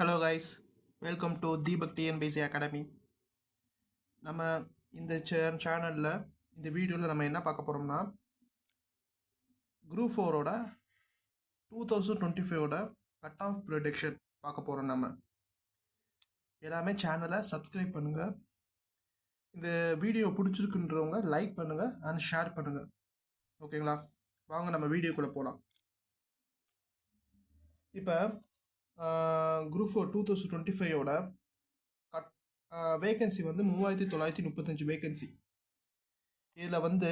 Hello guys welcome to Deepak TNPSC academy நம்ம இந்த சேனலில் இந்த வீடியோவில் நம்ம என்ன பார்க்க போகிறோம்னா குரூப் ஃபோரோட டூ தௌசண்ட் டுவெண்ட்டி ஃபைவோட கட் ஆஃப் ப்ரொடெக்ஷன் பார்க்க போகிறோம் நம்ம. எல்லாமே சேனலை சப்ஸ்கிரைப் பண்ணுங்கள் இந்த வீடியோ பிடிச்சிருக்குன்றவங்க லைக் பண்ணுங்கள் அண்ட் ஷேர் பண்ணுங்கள் ஓகேங்களா வாங்க நம்ம வீடியோக்குள்ளே போகலாம் இப்போ group four two thousand twenty ஃபைவோட cut vacancy வந்து மூவாயிரத்தி தொள்ளாயிரத்தி முப்பத்தஞ்சு வேகன்சி இதில் வந்து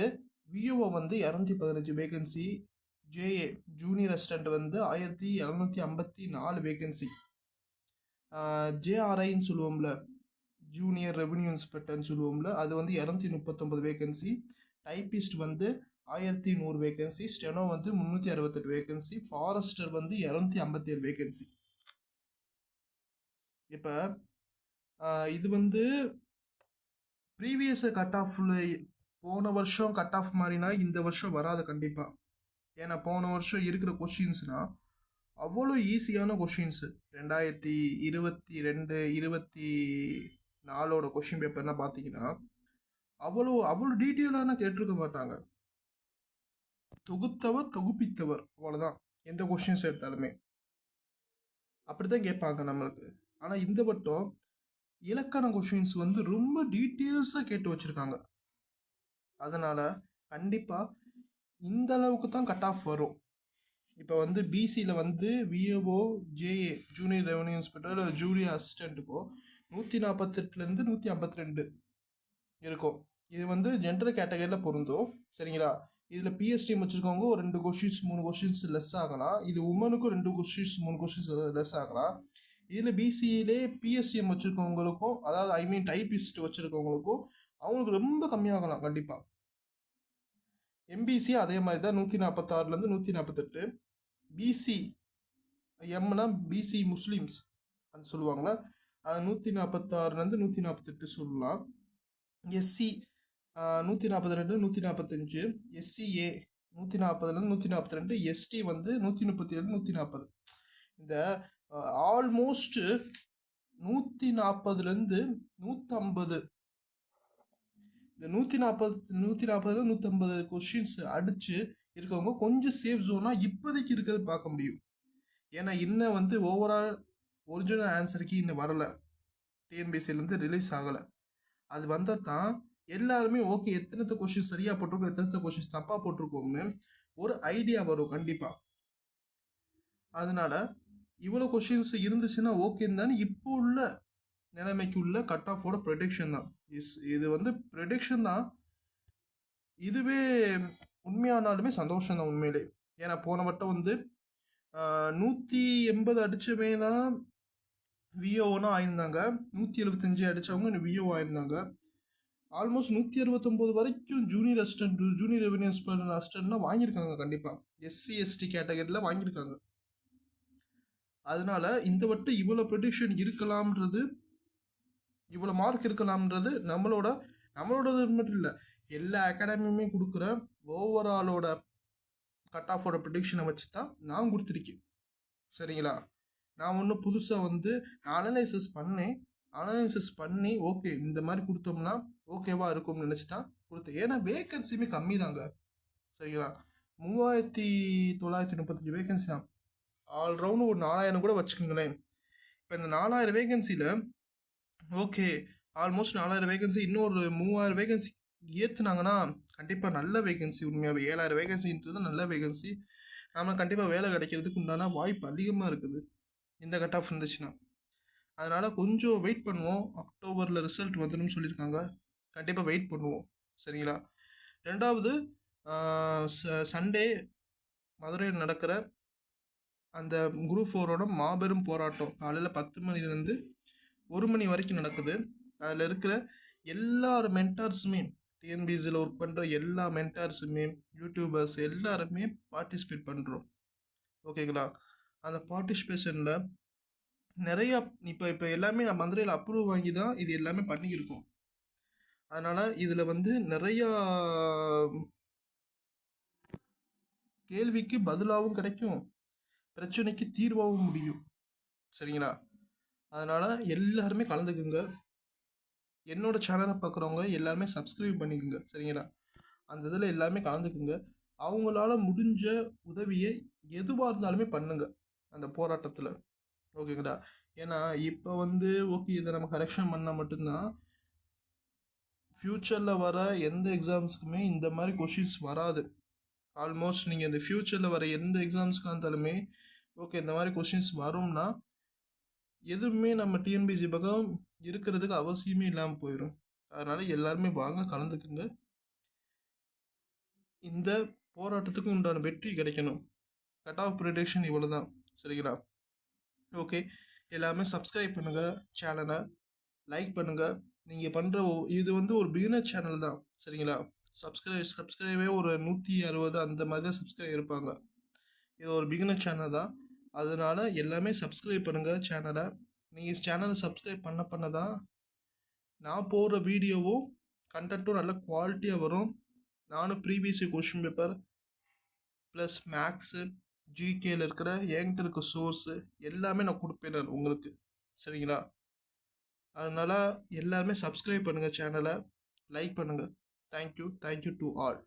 விஓஓ வந்து இரநூத்தி பதினஞ்சு வேகன்சி ஜேஏ ஜூனியர் அசிஸ்டண்ட் வந்து ஆயிரத்தி எழுநூற்றி ஐம்பத்தி நாலு வேகன்சி ஜேஆர்ஐன்னு சொல்லுவோம்ல ஜூனியர் ரெவன்யூ இன்ஸ்பெக்டர்னு சொல்லுவோம்ல அது வந்து இரநூத்தி முப்பத்தொம்பது வேகன்சி டைப்பிஸ்ட் வந்து ஆயிரத்தி நூறு வேகன்சி ஸ்டெனோ வந்து முந்நூற்றி அறுபத்தெட்டு வேகன்சி ஃபாரஸ்டர் வந்து இரநூத்தி ஐம்பத்தேழு வேகன்சி இப்போ இது வந்து ப்ரீவியஸ் கட் ஆஃபில் போன வருஷம் கட் ஆஃப் மாதிரினா இந்த வருஷம் வராது கண்டிப்பாக ஏன்னா போன வருஷம் இருக்கிற கொஷின்ஸ்னால் அவ்வளோ ஈஸியான கொஷின்ஸு ரெண்டாயிரத்தி இருபத்தி ரெண்டு இருபத்தி நாலோட கொஷின் பேப்பர்லாம் பார்த்தீங்கன்னா அவ்வளோ அவ்வளோ டீட்டெயிலான கேட்டிருக்க மாட்டாங்க. தொகுத்தவர் தொகுப்பித்தவர் அவ்வளோதான் எந்த கொஷின்ஸ் எடுத்தாலுமே. அப்படி தான் கேட்பாங்க நம்மளுக்கு. ஆனால் இந்த வட்டம் இலக்கண கொஷின்ஸ் வந்து ரொம்ப டீட்டெயில்ஸாக கேட்டு வச்சுருக்காங்க. அதனால் கண்டிப்பாக இந்த அளவுக்கு தான் கட் ஆஃப் வரும். இப்போ வந்து பிசியில் வந்து VAO JA junior revenue inspector junior அசிஸ்டண்ட்டுக்கோ நூற்றி நாற்பத்தெட்டுலேருந்து நூற்றி ஐம்பத்தி ரெண்டு இருக்கும். இது வந்து ஜென்ரல் கேட்டகரியில் பொருந்தும். சரிங்களா? இதில் பிஎஸ்டி வச்சுருக்கவங்க ஒரு ரெண்டு கொஷின்ஸ் மூணு கொஷின்ஸ் லெஸ் ஆகலாம். இது உமனுக்கும் ரெண்டு கொஷின்ஸ் மூணு கொஷின்ஸ் லெஸ் ஆகலாம். இதில் பிசியிலே பிஎஸ்சிஎம் வச்சுருக்கவங்களுக்கும் அதாவது ஐ மீன் டைபிஸ்ட் வச்சுருக்கவங்களுக்கும் அவங்களுக்கு ரொம்ப கம்மியாகலாம் கண்டிப்பாக எம்பிசி அதே மாதிரி தான் நூற்றி நாற்பத்தாறுலேருந்து நூற்றி நாற்பத்தெட்டு பிசி எம்னா பிசி முஸ்லீம்ஸ் அது சொல்லுவாங்களா? அது நூற்றி நாற்பத்தாறுலேருந்து நூற்றி நாற்பத்தெட்டு சொல்லலாம். எஸ்சி நூற்றி நாற்பத்தி ரெண்டு நூற்றி நாற்பத்தஞ்சு எஸ்சிஏ நூற்றி நாற்பதுலேருந்து நூற்றி நாற்பத்தி ரெண்டு எஸ்டி வந்து நூற்றி முப்பத்தி ஏழு நூற்றி நாற்பது இந்த ஆல்மோஸ்ட் நூற்றி நாற்பதுலேருந்து நூற்றம்பது இந்த நூற்றி நாற்பது நூற்றி நாற்பதுல நூற்றம்பது கொஷின்ஸ் அடித்து இருக்கவங்க கொஞ்சம் சேஃப் ஜோனாக இப்போதைக்கு இருக்கிறது பார்க்க முடியும். ஏன்னா இன்னும் வந்து ஓவரால் ஒரிஜினல் ஆன்சருக்கு இன்னும் வரலை. டிஎன்பிசிலேருந்து ரிலீஸ் ஆகலை. அது வந்தால் தான் எல்லாருமே ஓகே எத்தனை கொஷின் சரியாக போட்டிருக்கோம் எத்தனை கொஷின்ஸ் தப்பாக போட்டிருக்கோம்னு ஒரு ஐடியா வரும் கண்டிப்பாக அதனால இவ்வளோ கொஷின்ஸ் இருந்துச்சுன்னா ஓகேன்னு தானே? இப்போ உள்ள நிலைமைக்கு உள்ள கட் ஆஃபோட ப்ரொடிக்ஷன் தான். இஸ் இது வந்து ப்ரொடிக்ஷன் தான். இதுவே உண்மையானாலுமே சந்தோஷம் தான் உண்மையிலே. ஏன்னா போன வட்டம் வந்து நூற்றி எண்பது அடித்தவே தான் விஓனா ஆயிருந்தாங்க. நூற்றி எழுபத்தஞ்சு அடித்தவங்க விஓ ஆயிருந்தாங்க. ஆல்மோஸ்ட் நூற்றி அறுபத்தொம்போது வரைக்கும் ஜூனியர் அசிஸ்டன்ட் ஜூனியர் ரெவன்யூ அசிஸ்டன்ட்லாம் வாங்கியிருக்காங்க கண்டிப்பாக எஸ்சி எஸ்டி கேட்டகரியில் வாங்கியிருக்காங்க. அதனால இந்த வட்டம் இவ்வளோ ப்ரொடிக்ஷன் இருக்கலாம்ன்றது இவ்வளோ மார்க் இருக்கலாம்ன்றது நம்மளோட நம்மளோடது மட்டும் இல்லை எல்லா அகாடமியுமே கொடுக்குற ஓவராலோட கட் ஆஃபோட ப்ரொடிக்ஷனை வச்சு தான் நான் கொடுத்துருக்கேன். சரிங்களா? நான் ஒன்றும் புதுசாக வந்து அனலைசிஸ் பண்ணேன். அனலைசிஸ் பண்ணி ஓகே இந்த மாதிரி கொடுத்தோம்னா ஓகேவா இருக்கும்னு நினச்சி தான் கொடுத்தேன். ஏன்னா வேகன்சியுமே கம்மி தாங்க சரிங்களா? மூவாயிரத்தி தொள்ளாயிரத்தி முப்பத்தஞ்சு வேகன்சி தான். ஆல்ரவுண்டு ஒரு நாலாயிரம் கூட வச்சுக்கோங்களேன். இப்போ இந்த நாலாயிரம் வேகன்சியில் ஓகே ஆல்மோஸ்ட் நாலாயிரம் வேகன்சி இன்னொரு மூவாயிரம் வேகன்சி ஏற்றுனாங்கன்னா கண்டிப்பாக நல்ல வேகன்சி உண்மையாகவே ஏழாயிரம் வேகன்சின்றது நல்ல வேகன்சி நம்ம கண்டிப்பாக வேலை கிடைக்கிறதுக்கு உண்டான வாய்ப்பு அதிகமாக இருக்குது. இந்த கட் ஆஃப் இருந்துச்சுன்னா. அதனால் கொஞ்சம் வெயிட் பண்ணுவோம். அக்டோபரில் ரிசல்ட் வந்துடும் சொல்லியிருக்காங்க. கண்டிப்பாக வெயிட் பண்ணுவோம். சரிங்களா? ரெண்டாவது சண்டே மதுரையில் நடக்கிற அந்த குரூப் ஃபோரோட மாபெரும் போராட்டம் காலையில் பத்து மணிலேருந்து ஒரு மணி வரைக்கும் நடக்குது. அதில் இருக்கிற எல்லார் மென்டார்ஸுமே டிஎன்பிசியில் ஒர்க் பண்ணுற எல்லா மென்டார்ஸுமே யூடியூபர்ஸ் எல்லாருமே பார்ட்டிசிபேட் பண்ணுறோம் ஓகேங்களா அந்த பார்ட்டிசிபேஷனில் நிறையா இப்போ இப்போ எல்லாமே மதுரையில் அப்ரூவ் வாங்கி தான் இது எல்லாமே பண்ணியிருக்கோம். அதனால் இதில் வந்து நிறையா கேள்விக்கு பதிலாகவும் கிடைக்கும். பிரச்சனைக்கு தீர்வாகவும் முடியும். சரிங்களா? அதனால் எல்லாருமே கலந்துக்குங்க. என்னோட சேனலை பார்க்குறவங்க எல்லாருமே சப்ஸ்கிரைப் பண்ணிக்கோங்க. சரிங்களா? அந்த இதில் எல்லாமே கலந்துக்குங்க. அவங்களால முடிஞ்ச உதவியை எதுவாக இருந்தாலுமே பண்ணுங்க. அந்த போராட்டத்தில். ஓகேங்களா? ஏன்னா இப்போ வந்து ஓகே இதை நம்ம கரெக்ஷன் பண்ணால் மட்டும்தான் ஃப்யூச்சரில் வர எந்த எக்ஸாம்ஸுக்குமே இந்த மாதிரி கொஷின்ஸ் வராது. ஆல்மோஸ்ட் நீங்கள் இந்த ஃப்யூச்சரில் வர எந்த எக்ஸாம்ஸ்க்காக இருந்தாலுமே ஓகே இந்த மாதிரி கொஷின்ஸ் வரும்னா எதுவுமே நம்ம டிஎன்பிசி பக்கம் இருக்கிறதுக்கு அவசியமே இல்லாமல் போயிடும் அதனால் எல்லாருமே வாங்க கலந்துக்குங்க. இந்த போராட்டத்துக்கு உண்டான வெற்றி கிடைக்கணும். கட் ஆஃப் ப்ரிடிக்ஷன் இவ்வளோ தான் சரிங்களா? ஓகே எல்லாமே சப்ஸ்கிரைப் பண்ணுங்கள் சேனலை லைக் பண்ணுங்கள் நீங்கள் பண்ணுற இது வந்து ஒரு பிகினர் சேனல் தான் சரிங்களா? சப்ஸ்கிரைப் சப்ஸ்கிரைபே ஒரு நூற்றி அறுபது அந்த மாதிரி தான் சப்ஸ்கிரைப் இருப்பாங்க. இது ஒரு பிகினர் சேனல் தான். அதனால எல்லாமே சப்ஸ்கிரைப் பண்ணுங்கள் சேனலை நீங்கள் சேனலை சப்ஸ்கிரைப் பண்ண பண்ண தான் நான் போடுற வீடியோவும் கண்டென்ட்டும் நல்ல குவாலிட்டியாக வரும். நானும் previous question paper plus maths ஜிகேயில் இருக்கிற என்கிட்ட இருக்க சோர்ஸு எல்லாமே நான் கொடுப்பேன் உங்களுக்கு. சரிங்களா? அதனால் எல்லாருமே சப்ஸ்கிரைப் பண்ணுங்கள் சேனலை லைக் பண்ணுங்கள் Thank you. Thank you to all.